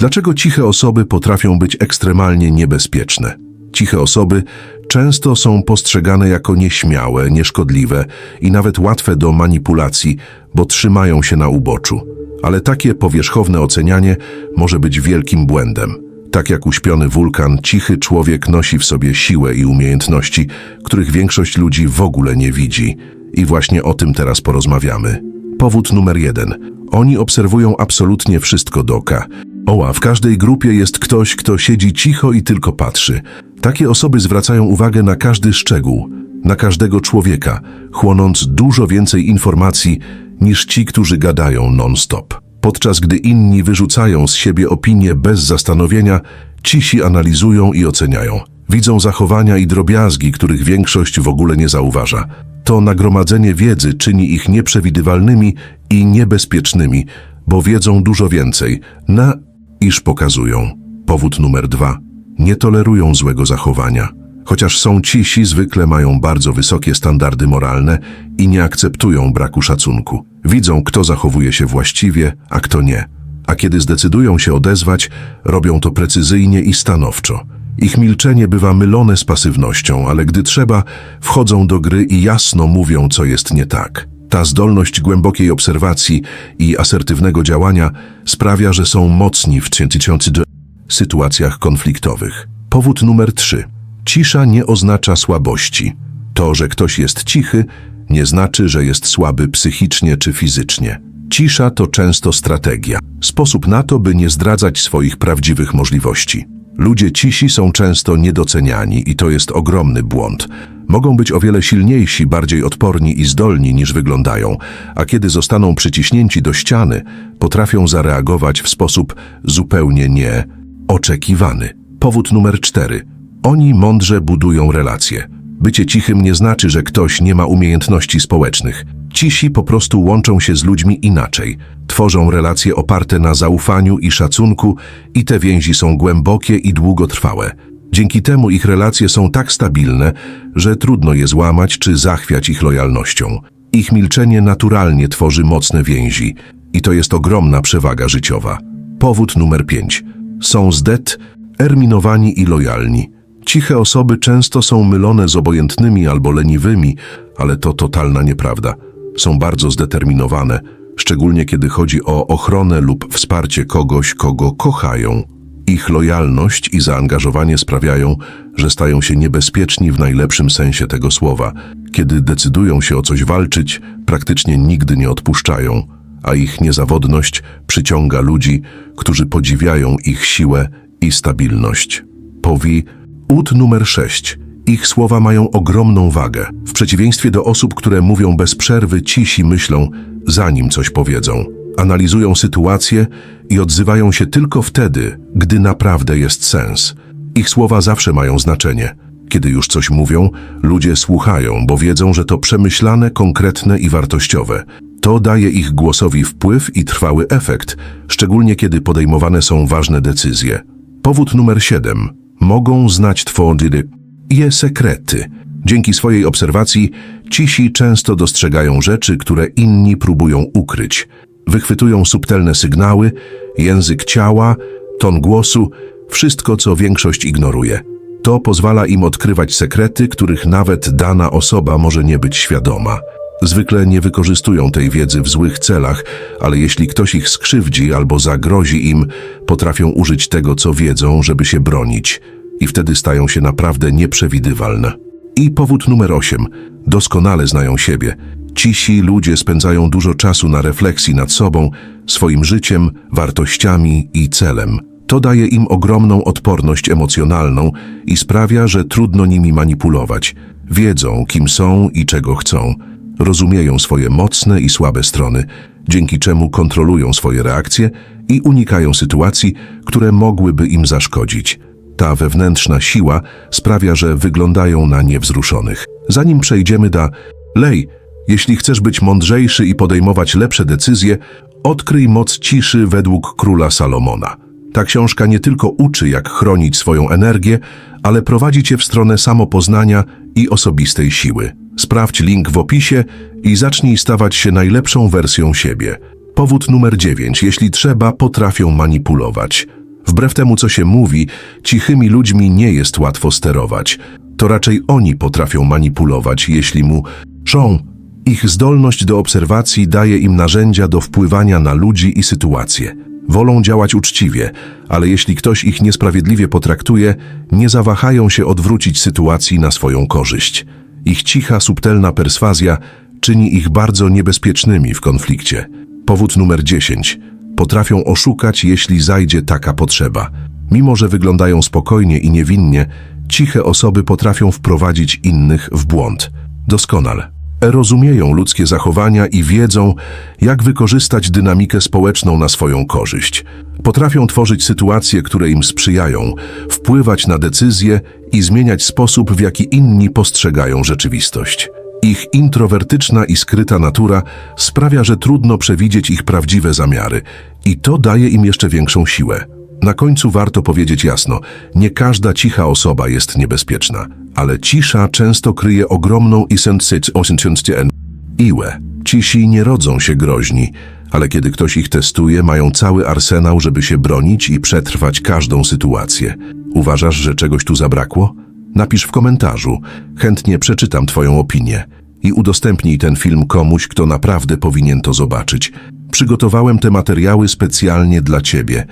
Dlaczego ciche osoby potrafią być ekstremalnie niebezpieczne? Ciche osoby często są postrzegane jako nieśmiałe, nieszkodliwe i nawet łatwe do manipulacji, bo trzymają się na uboczu. Ale takie powierzchowne ocenianie może być wielkim błędem. Tak jak uśpiony wulkan, cichy człowiek nosi w sobie siłę i umiejętności, których większość ludzi w ogóle nie widzi. I właśnie o tym teraz porozmawiamy. Powód numer jeden. Oni obserwują absolutnie wszystko do. Oła, w każdej grupie jest ktoś, kto siedzi cicho i tylko patrzy. Takie osoby zwracają uwagę na każdy szczegół, na każdego człowieka, chłonąc dużo więcej informacji niż ci, którzy gadają non-stop. Podczas gdy inni wyrzucają z siebie opinie bez zastanowienia, cisi analizują i oceniają. Widzą zachowania i drobiazgi, których większość w ogóle nie zauważa. To nagromadzenie wiedzy czyni ich nieprzewidywalnymi i niebezpiecznymi, bo wiedzą dużo więcej, na iż pokazują. Powód numer dwa. Nie tolerują złego zachowania. Chociaż są cisi, zwykle mają bardzo wysokie standardy moralne i nie akceptują braku szacunku. Widzą, kto zachowuje się właściwie, a kto nie. A kiedy zdecydują się odezwać, robią to precyzyjnie i stanowczo. Ich milczenie bywa mylone z pasywnością, ale gdy trzeba, wchodzą do gry i jasno mówią, co jest nie tak. Ta zdolność głębokiej obserwacji i asertywnego działania sprawia, że są mocni w sytuacjach konfliktowych. Powód numer 3. Cisza nie oznacza słabości. To, że ktoś jest cichy, nie znaczy, że jest słaby psychicznie czy fizycznie. Cisza to często strategia, sposób na to, by nie zdradzać swoich prawdziwych możliwości. Ludzie cisi są często niedoceniani i to jest ogromny błąd. Mogą być o wiele silniejsi, bardziej odporni i zdolni niż wyglądają, a kiedy zostaną przyciśnięci do ściany, potrafią zareagować w sposób zupełnie nieoczekiwany. Powód numer cztery. Oni mądrze budują relacje. Bycie cichym nie znaczy, że ktoś nie ma umiejętności społecznych. Cisi po prostu łączą się z ludźmi inaczej. Tworzą relacje oparte na zaufaniu i szacunku i te więzi są głębokie i długotrwałe. Dzięki temu ich relacje są tak stabilne, że trudno je złamać czy zachwiać ich lojalnością. Ich milczenie naturalnie tworzy mocne więzi i to jest ogromna przewaga życiowa. Powód numer 5. Są zdeterminowani i lojalni. Ciche osoby często są mylone z obojętnymi albo leniwymi, ale to totalna nieprawda. Są bardzo zdeterminowane, szczególnie kiedy chodzi o ochronę lub wsparcie kogoś, kogo kochają. Ich lojalność i zaangażowanie sprawiają, że stają się niebezpieczni w najlepszym sensie tego słowa. Kiedy decydują się o coś walczyć, praktycznie nigdy nie odpuszczają, a ich niezawodność przyciąga ludzi, którzy podziwiają ich siłę i stabilność. Powi Ud numer 6. Ich słowa mają ogromną wagę. W przeciwieństwie do osób, które mówią bez przerwy, cisi myślą, zanim coś powiedzą. Analizują sytuację i odzywają się tylko wtedy, gdy naprawdę jest sens. Ich słowa zawsze mają znaczenie. Kiedy już coś mówią, ludzie słuchają, bo wiedzą, że to przemyślane, konkretne i wartościowe. To daje ich głosowi wpływ i trwały efekt, szczególnie kiedy podejmowane są ważne decyzje. Powód numer 7. Mogą znać twoje je sekrety. Dzięki swojej obserwacji cisi często dostrzegają rzeczy, które inni próbują ukryć. Wychwytują subtelne sygnały, język ciała, ton głosu, wszystko, co większość ignoruje. To pozwala im odkrywać sekrety, których nawet dana osoba może nie być świadoma. Zwykle nie wykorzystują tej wiedzy w złych celach, ale jeśli ktoś ich skrzywdzi albo zagrozi im, potrafią użyć tego, co wiedzą, żeby się bronić i wtedy stają się naprawdę nieprzewidywalne. I powód numer 8. Doskonale znają siebie. Cisi ludzie spędzają dużo czasu na refleksji nad sobą, swoim życiem, wartościami i celem. To daje im ogromną odporność emocjonalną i sprawia, że trudno nimi manipulować. Wiedzą, kim są i czego chcą. Rozumieją swoje mocne i słabe strony, dzięki czemu kontrolują swoje reakcje i unikają sytuacji, które mogłyby im zaszkodzić. Ta wewnętrzna siła sprawia, że wyglądają na niewzruszonych. Zanim przejdziemy do lej, jeśli chcesz być mądrzejszy i podejmować lepsze decyzje, odkryj moc ciszy według króla Salomona. Ta książka nie tylko uczy, jak chronić swoją energię, ale prowadzi cię w stronę samopoznania i osobistej siły. Sprawdź link w opisie i zacznij stawać się najlepszą wersją siebie. Powód numer 9. Jeśli trzeba, potrafią manipulować. Wbrew temu, co się mówi, cichymi ludźmi nie jest łatwo sterować. To raczej oni potrafią manipulować, jeśli mu żą. Ich zdolność do obserwacji daje im narzędzia do wpływania na ludzi i sytuacje. Wolą działać uczciwie, ale jeśli ktoś ich niesprawiedliwie potraktuje, nie zawahają się odwrócić sytuacji na swoją korzyść. Ich cicha, subtelna perswazja czyni ich bardzo niebezpiecznymi w konflikcie. Powód numer 10. Potrafią oszukać, jeśli zajdzie taka potrzeba. Mimo, że wyglądają spokojnie i niewinnie, ciche osoby potrafią wprowadzić innych w błąd. Doskonale. Rozumieją ludzkie zachowania i wiedzą, jak wykorzystać dynamikę społeczną na swoją korzyść. Potrafią tworzyć sytuacje, które im sprzyjają, wpływać na decyzje i zmieniać sposób, w jaki inni postrzegają rzeczywistość. Ich introwertyczna i skryta natura sprawia, że trudno przewidzieć ich prawdziwe zamiary i to daje im jeszcze większą siłę. Na końcu warto powiedzieć jasno, nie każda cicha osoba jest niebezpieczna, ale cisza często kryje ogromną iłę. Cisi nie rodzą się groźni, ale kiedy ktoś ich testuje, mają cały arsenał, żeby się bronić i przetrwać każdą sytuację. Uważasz, że czegoś tu zabrakło? Napisz w komentarzu, chętnie przeczytam Twoją opinię. I udostępnij ten film komuś, kto naprawdę powinien to zobaczyć. Przygotowałem te materiały specjalnie dla Ciebie